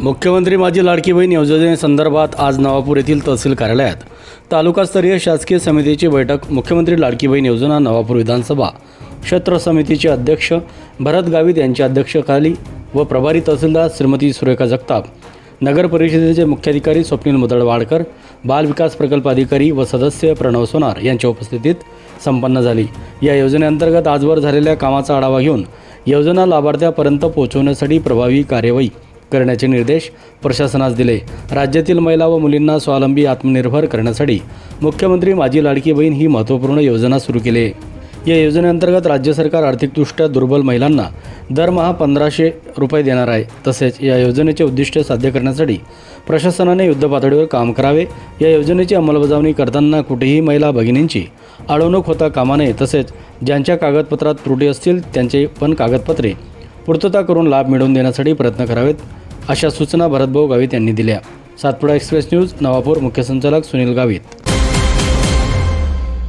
मुख्यमंत्री माझी लाडकी बहीण योजनेसंदर्भात आज नवापूर येथील तहसील कार्यालयात तालुकास्तरीय शासकीय समितीची बैठक मुख्यमंत्री लाडकी बहीण योजना नवापूर विधानसभा क्षेत्र समितीचे अध्यक्ष भरत गावित यांच्या अध्यक्षखाली व प्रभारी तहसीलदार श्रीमती सुरेखा जगताप नगर परिषदेचे मुख्याधिकारी स्वप्नील मुदळवाडकर बाल विकास प्रकल्प अधिकारी व सदस्य प्रणव सोनार यांच्या उपस्थितीत संपन्न झाली. या योजनेअंतर्गत आजवर झालेल्या कामाचा आढावा घेऊन योजना लाभार्थ्यापर्यंत पोहोचवण्यासाठी प्रभावी कार्यवाही करण्याचे निर्देश प्रशासनास दिले. राज्यातील महिला व मुलींना स्वावलंबी आत्मनिर्भर करण्यासाठी मुख्यमंत्री माझी लाडकी बहीण ही महत्त्वपूर्ण योजना सुरू केली. आहे या योजनेअंतर्गत राज्य सरकार आर्थिकदृष्ट्या दुर्बल महिलांना दरमहा पंधराशे रुपये देणार आहे. तसेच या योजनेचे उद्दिष्ट साध्य करण्यासाठी प्रशासनाने युद्धपातळीवर काम करावे. या योजनेची अंमलबजावणी करताना कुठेही महिला भगिनींची अडवणूक होता कामा नये. तसेच ज्यांच्या कागदपत्रात त्रुटी असतील त्यांचे पण कागदपत्रे पूर्तता करून लाभ मिळवून देण्यासाठी प्रयत्न करावेत अशा सूचना भरतभाऊ गावित यांनी दिल्या. सातपुडा एक्सप्रेस न्यूज नवापूर मुख्य संचालक सुनील गावित.